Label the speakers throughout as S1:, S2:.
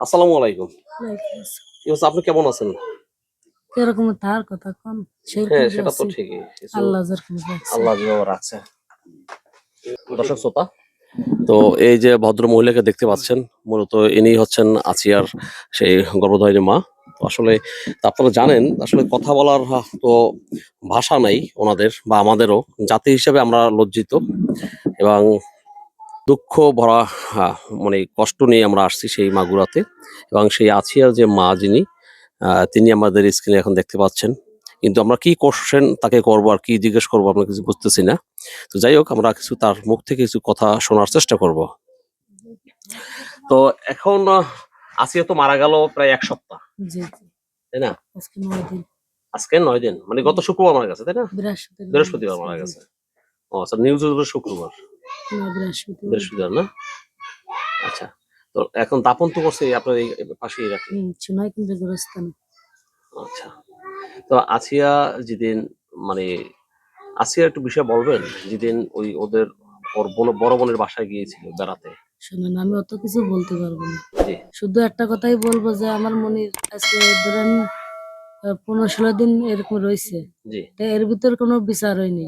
S1: আসসালামু আলাইকুম। কি আপনি কেমন আছেন?
S2: কীরকম তার কথা কোন
S1: হ্যাঁ সেটা তো ঠিকই
S2: আল্লাহ।
S1: আল্লাহ রাখছে দর্শক শ্রোতা তো এই যে ভদ্র মহিলাকে দেখতে পাচ্ছেন মূলত ইনি হচ্ছেন আসিয়ার সেই গর্ভধারিণী মা। আসলে আপনারা জানেন আসলে কথা বলার তো ভাষা নাই ওনাদের বা আমাদেরও জাতি হিসেবে আমরা লজ্জিত। এবং দুঃখ ভরা মানে কষ্ট নিয়ে আমরা আসছি সেই মাগুরাতে এবং সেই আসিয়ার যে মা যিনি তিনি আমাদের স্ক্রিনে এখন দেখতে পাচ্ছেন। কিন্তু আমরা কি কোশ্চেন তাকে করব আর কি জিজ্ঞেস করব আমরা কিছু বুঝতেছি না। তো যাই হোক আমরা কিছু তার মুখ থেকে কিছু কথা শোনার চেষ্টা করব। তো এখন আসিয়া তো মারা গেল প্রায় এক সপ্তাহ। তাই না?
S2: আজকে নয় দিন।
S1: মানে গত শুক্রবার মারা গেছে তাই না?
S2: বৃহস্পতিবার।
S1: মারা গেছে। ও আচ্ছা নিউজ শুক্রবার।
S2: বৃহস্পতিবার।
S1: বৃহস্পতিবার না? আচ্ছা তো এখন দাপন তো করছে আপনার এই পাশেই রাখি
S2: চুনাই কিন্তু গোরস্থান।
S1: আচ্ছা তো আসিয়া যেদিন মানে আসিয়া একটু বিষয় বলবেন যেদিন ওই ওদের ওর বড় বোনের বাসায় গিয়েছিল বেড়াতে।
S2: শুনেন আমি অত কিছু বলতে পারব না। শুধু একটা কথাই বলব যে আমার মনির আজকে ধরেন পনেরো ষোলো দিন এরকম রয়েছে। এর ভিতর কোনো বিচার হয়নি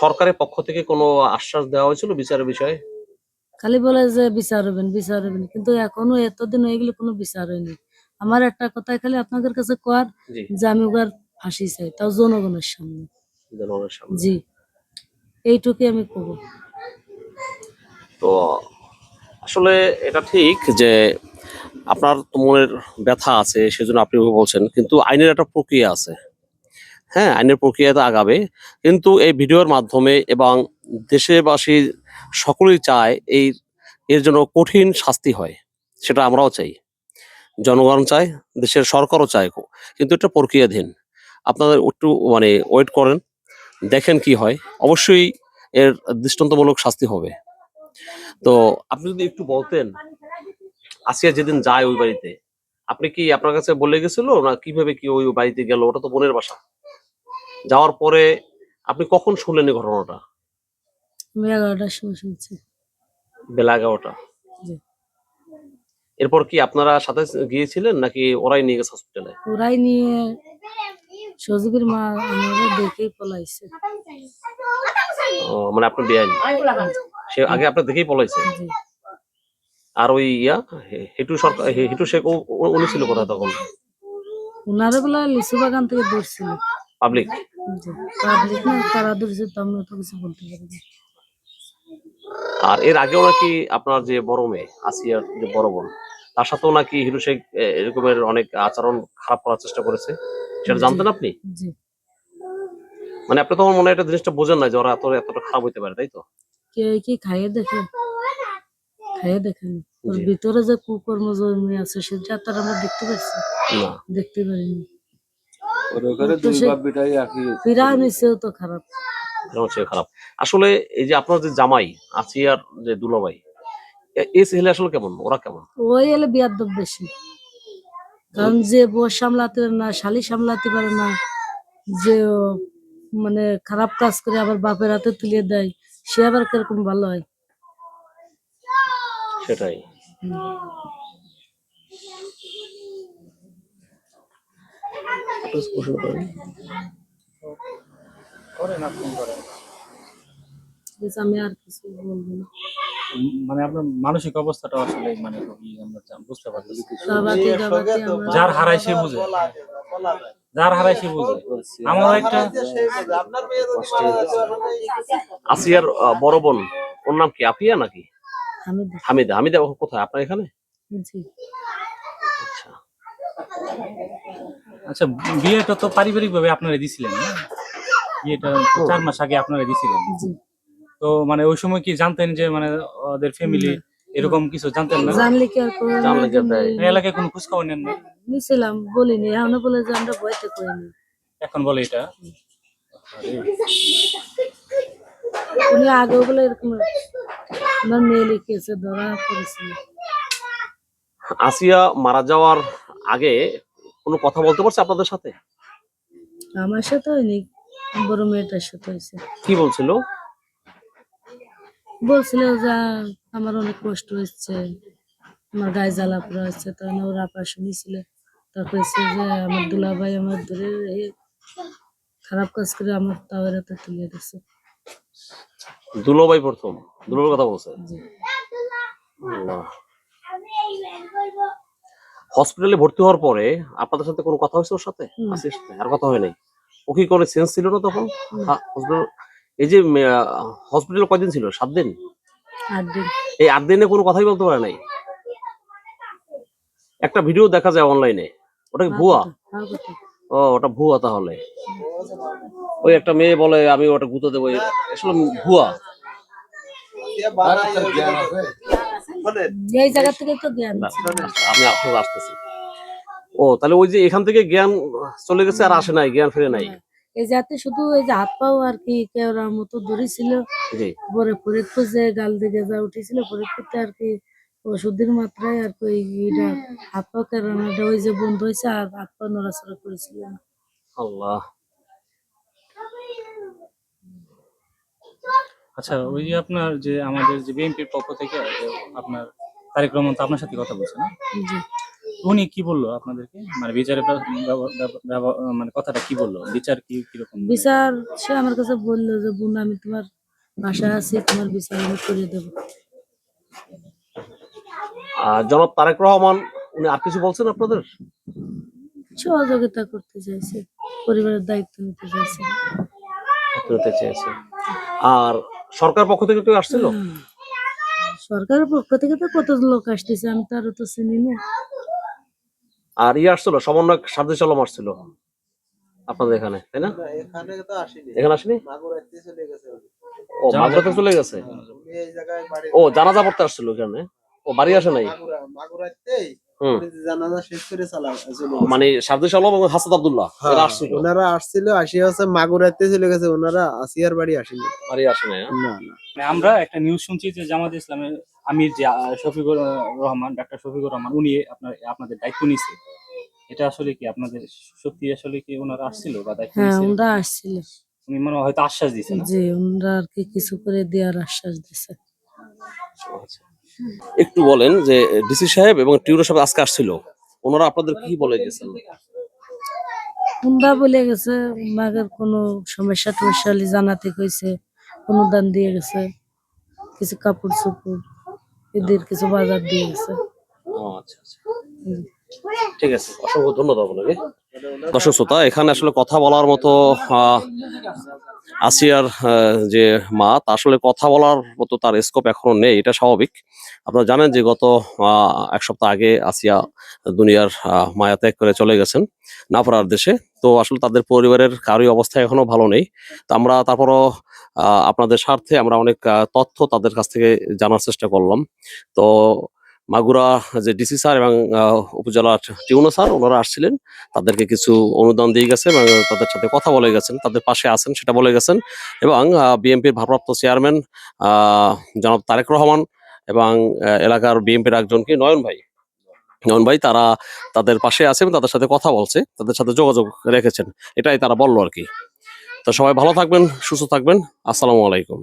S1: সরকারের পক্ষ থেকে কোনো আশ্বাস দেওয়া হয়েছিল বিচারের বিষয়ে?
S2: খালি বলে যে বিচার হবেন বিচার হবেন কিন্তু এখনও এতদিন হয়ে গেলে কোনো বিচার হয়নি। আমার একটা কথাই খালি আপনাদের কাছে কর যে আমি ওর ফাঁসি চাই তাও জনগণের সামনে।
S1: জনগণের সামনে।
S2: জি। এইটুকুই আমি করব
S1: তো আসলে এটা ঠিক যে আপনার তো মনের ব্যথা আছে সেজন্য আপনি বলছেন। কিন্তু আইনের একটা প্রক্রিয়া আছে। হ্যাঁ আইনের প্রক্রিয়াতে আগাবে। কিন্তু এই ভিডিওর মাধ্যমে এবং দেশবাসী সকলেই চায় এই, এর জন্য কঠিন শাস্তি হয়, সেটা আমরাও চাই। জনগণ চায়, দেশের সরকারও চায়। কিন্তু এটা প্রক্রিয়াধীন। আপনাদের একটু মানে ওয়েট করেন, দেখেন কি হয়। অবশ্যই এর দৃষ্টান্তমূলক শাস্তি হবে। তো আপনি যদি একটু বলতেন আসিয়া যেদিন যায় ওই বাড়িতে, আপনি কি আপনার কাছে বলে গেছিল না কীভাবে কি ওই বাড়িতে গেল? ওটা তো বোনের বাসা। যাওয়ার পরে আপনি কখন শুনলেন এই ঘটনাটা?
S2: আমি এগারোটার সময় শুনছি।
S1: বেলা এগারোটা?
S2: জি।
S1: এরপর কি আপনারা সাথে গিয়েছিলেন নাকি ওরাই নিয়ে গেছে হসপিটালে
S2: ওরাই নিয়ে সজীবের মা আমাদের দেখেই পলাইছে।
S1: ও, মানে আপনার বেআইন সে আগে আপনার দেখেই পলাইছে?
S2: জি।
S1: আর ওই ইয়া হে- হেটু সরকার হে- হেটু শেখ ও- ও- উনি ছিল কোথায় তখন?
S2: ওনারে বলে লিচু বাগান থেকে ধরছিল
S1: পাবলিক।
S2: পাবলিক না তারা ধরছে তো কিছু বলতে পারি না।
S1: আর এর আগেও নাকি আপনার যে বড় মেয়ে আসিয়ার যে বড় বোন তার সাথেও নাকি হিরু শেখ এরকমের অনেক আচরণ খারাপ করার চেষ্টা করেছে। সেটা জানতেন আপনি? মানে আপনি তখন মনে হয় একটা জিনিসটা বোঝেন না যে ওরা এত এতটা খারাপ হইতে পারে তাই তো?
S2: কেউ কি খাইয়ে দেখে খাইয়ে দেখেন। ওর ভিতরে যে কুকর্ম জমি আছে সেটা তার আমরা দেখতে পাচ্ছি
S1: না।
S2: দেখতে পারিনি তো
S3: দুই
S2: সে-
S3: বাপ বেটাই একই
S2: ফিরা নিচেও তো খারাপ।
S1: খারাপ। আসলে এই যে আপনার যে জামাই আসিয়ার যে দুলাভাই এই ছেলে আসলে কেমন? ওরা কেমন?
S2: ওই এলে বিয়াদব বেশি। কারণ যে বউ সামলাতে পারে না শালি সামলাতে পারে না যে ও মানে খারাপ কাজ করে আবার বাপের হাতে তুলে দেয় সে আবার কীরকম ভালো হয়?
S1: সেটাই। করেন।
S3: করেন আপনি করেন।
S2: আমি আর কিছু বলব না।
S4: মানে আপনার মানসিক অবস্থাটা আসলে মানে আমরা বুঝতে পারতেছি যার হারায় সে বুঝে। যার হারায় সে বুঝে। আমার একটা
S1: আসিয়ার বড় বোন ওর নাম কি আপিয়া নাকি? হামিদা। হামিদা কোথায় আপনার এখানে?
S2: জি।
S1: আচ্ছা।
S4: আচ্ছা বিয়েটা তো পারিবারিক ভাবে আপনারা দিছিলেন না? বিয়েটা চার মাস আগে আপনারা দিছিলেন। তো মানে ওই সময় কি জানতেন যে মানে ওদের ফ্যামিলি এরকম কিছু জানতেন না?
S2: জানলে কি আর
S1: জানলে কি আর
S4: এলাকায় কোনো খোঁজ খবর নেন না
S2: নিছিলাম বলিনি। এখন বলে যে আমরা ভয়তে করিনি
S4: এখন বলে এটা?
S2: উনি আগেও বলে এরকম ওনার মেয়ে লিখেছে ধরা পড়েছিল
S1: আসিয়া মারা যাওয়ার আগে কোনো কথা বলতে পারছে আপনাদের সাথে?
S2: আমার সাথে হয়নি বড় মেয়েটার সাথে হয়েছে।
S1: কি বলছিল?
S2: বলছিল যে আমার অনেক কষ্ট হচ্ছে আমার গায়ে জ্বালা পড়া হচ্ছে তখন ওর আপা শুনেছিল তারপর যে আমার দুলাভাই আমার ধরে খারাপ কাজ করে আমার তাওয়ার হাতে তুলে দিচ্ছে
S1: দুলোভাই প্রথম? দুলোর কথা বলছে?
S2: জি।
S1: হসপিটালে ভর্তি হওয়ার পরে আপনাদের সাথে কোনো কথা হয়েছে ওর সাথে? সাথে? আর কথা হয় নাই। ও কি করে সেন্স ছিল না তখন। হসপিটাল এই যে হসপিটালে কয়দিন ছিল? সাত দিন? এই আট দিনে কোনো কথাই বলতে পারে নাই? একটা ভিডিও দেখা যায় অনলাইনে ওটা কি ভুয়া?
S2: হ্যাঁ
S1: ও ওটা ভুয়া তাহলে। ওই একটা মেয়ে বলে আমি ওটা গুঁতো দেবো। আসলে ভুয়া।
S2: এই জায়গা থেকে তো জ্ঞান
S1: আমি আপনার আসতেছি। ও তাহলে ওই যে এখান থেকে জ্ঞান চলে গেছে আর আসে নাই জ্ঞান ফিরে নাই?
S2: এই যাতে শুধু এই যে হাত পাও আর কি কেওড়ার মতো ধরেছিল
S1: জি।
S2: পরে ফরিদপুর যে গাল দিকে যা উঠেছিল ফরিদপুরতে আর কি ওষুধের মাত্রায় আর কি এটা হাত পা কেরানোটা ওই যে বন্ধ হয়েছে আর হাত পা নড়াচড়া করেছিল। না।
S1: আল্লাহ।
S4: আচ্ছা ওই যে আপনার যে আমাদের যে বিএনপির পক্ষ থেকে আপনার তারেক রহমান তো আপনার সাথে কথা বলছে না?
S2: জি।
S4: উনি কি বলল আপনাদেরকে? মানে বিচারের মানে কথাটা কি বলল? বিচার কি কীরকম
S2: বিচার সে আমার কাছে বলল যে বোন আমি তোমার বাসায় আছি তোমার বিচার আমি করে দেবো।
S1: আর জনাব তারেক রহমান উনি আর কিছু বলছেন আপনাদের?
S2: সহযোগিতা করতে চাইছে পরিবারের দায়িত্ব নিতে চাইছে।
S1: করতে চাইছে। আর সরকার পক্ষ থেকে কেউ আসছিল।
S2: সরকারের পক্ষ থেকে তো কত লোক আসতেছে আমি তারও তো চিনি না।
S1: আর ইয়ে আসছিল সমন্বয়ক সার্জিস চলম আসছিল আপনাদের এখানে তাই না?
S3: এখানে তো আসেনি।
S1: এখানে আসেনি?
S3: মাগুরাতে চলে গেছে।
S1: ও মাগুরাতে চলে গেছে?
S3: এই জায়গায় বাড়ি
S1: ও জানাজা পড়তে আসছিল এখানে ও বাড়ি আসে নাই?
S3: মাগুরা মাগুরাতেই জানাজা শেষ করে
S1: মানে সার্জিস আলম এবং হাসাদ আব্দুল্লাহ আসছিল।
S3: ওনারা আসছিল আসি হচ্ছে মাগুরাতে চলে গেছে ওনারা আসিয়ার বাড়ি আসেনি।
S1: বাড়ি আসে হ্যাঁ?
S3: না না।
S4: মানে আমরা একটা নিউজ শুনছি যে জামাত ইসলামের আমির যে শফিকুর রহমান ডাক্তার শফিকুর রহমান উনি আপনার আপনাদের দায়িত্ব নিছে এটা আসলে কি আপনাদের সত্যি আসলে কি ওনারা আসছিল বা দায়িত্ব
S2: হ্যাঁ ওনারা আসছিল।
S4: উনি মনে হয় হয়তো আশ্বাস দিছে না?
S2: যে ওনারা আর কি কিছু করে দেওয়ার আশ্বাস দিছে
S1: আচ্ছা। একটু বলেন যে ডিসি সাহেব এবং টিউরো সাহেব আজকে আসছিল। ওনারা আপনাদের কি বলে গেছেন?
S2: ওনারা বলে গেছে মাগের কোনো সমস্যা টমস্যা হলে জানাতে কইছে অনুদান দিয়ে গেছে কিছু কাপড় চোপড় এদের কিছু বাজার দিয়ে গেছে।
S1: ও আচ্ছা আচ্ছা। ঠিক আছে অসংখ্য ধন্যবাদ আপনাকে। দর্শক শ্রোতা এখানে আসলে কথা বলার মতো আসিয়ার যে মা আসলে কথা বলার মতো তার স্কোপ এখনও নেই, এটা স্বাভাবিক। আপনারা জানেন যে গত এক সপ্তাহ আগে আসিয়া দুনিয়ার মায়া ত্যাগ করে চলে গেছেন নাফরার দেশে। তো আসলে তাদের পরিবারের কারোই অবস্থা এখনও ভালো নেই। তো আমরা তারপরও আপনাদের স্বার্থে আমরা অনেক তথ্য তাদের কাছ থেকে জানার চেষ্টা করলাম। তো মাগুরা যে ডিসি স্যার এবং আহ, উপজেলা টিউনো স্যার ওনারা আসছিলেন। তাদেরকে কিছু অনুদান দিয়ে গেছে এবং তাদের সাথে কথা বলে গেছেন। তাদের পাশে আছেন সেটা বলে গেছেন। এবং বিএনপির ভারপ্রাপ্ত চেয়ারম্যান জনাব তারেক রহমান এবং এলাকার বিএনপির একজনকে নয়ন ভাই। নয়ন ভাই তারা তাদের পাশে আছে এবং তাদের সাথে কথা বলছে তাদের সাথে যোগাযোগ রেখেছেন। এটাই তারা বলল আর কি। তো সবাই ভালো থাকবেন সুস্থ থাকবেন। আসসালামু আলাইকুম।